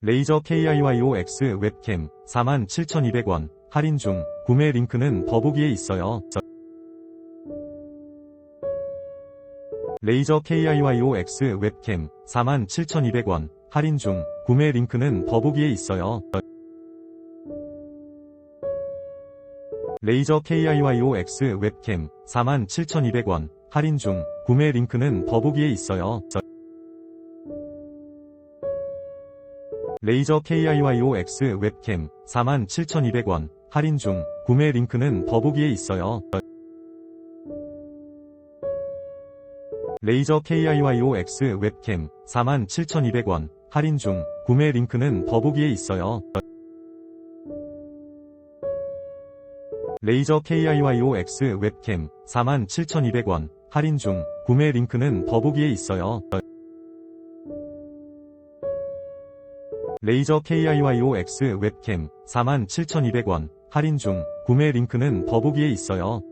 레이저 KIYOX 웹캠 47,200원 할인 중 구매 링크는 더보기에 있어요. 레이저 KIYOX 웹캠 47,200원 할인 중 구매 링크는 더보기에 있어요. 레이저 KIYOX 웹캠 47,200원 할인 중 구매 링크는 더보기에 있어요. 레이저 KIYOX 웹캠 47,200원 할인 중 구매 링크는 더보기에 있어요. 레이저 KIYOX 웹캠 47,200원 할인 중 구매 링크는 더보기에 있어요. 레이저 KIYOX 웹캠 47,200원 할인 중 구매 링크는 더보기에 있어요. 레이저 KIYOX 웹캠 47,200원 할인 중 구매 링크는 더보기에 있어요.